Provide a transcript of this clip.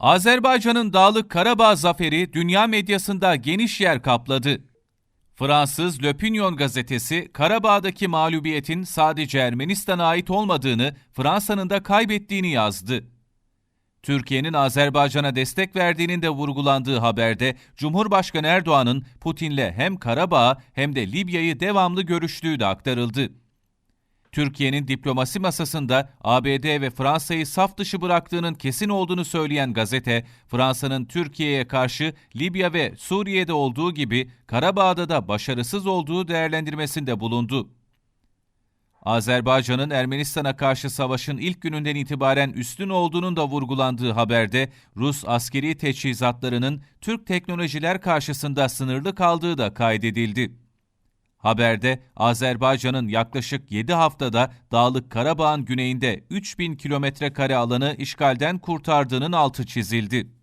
Azerbaycan'ın Dağlık Karabağ zaferi dünya medyasında geniş yer kapladı. Fransız L'Opinion gazetesi Karabağ'daki mağlubiyetin sadece Ermenistan'a ait olmadığını, Fransa'nın da kaybettiğini yazdı. Türkiye'nin Azerbaycan'a destek verdiğinin de vurgulandığı haberde Cumhurbaşkanı Erdoğan'ın Putin'le hem Karabağ hem de Libya'yı devamlı görüştüğü de aktarıldı. Türkiye'nin diplomasi masasında ABD ve Fransa'yı saf dışı bıraktığının kesin olduğunu söyleyen gazete, Fransa'nın Türkiye'ye karşı Libya ve Suriye'de olduğu gibi Karabağ'da da başarısız olduğu değerlendirmesinde bulundu. Azerbaycan'ın Ermenistan'a karşı savaşın ilk gününden itibaren üstün olduğunun da vurgulandığı haberde Rus askeri teçhizatlarının Türk teknolojiler karşısında sınırlı kaldığı da kaydedildi. Haberde Azerbaycan'ın yaklaşık 7 haftada Dağlık Karabağ'ın güneyinde 3000 kilometre kare alanı işgalden kurtardığının altı çizildi.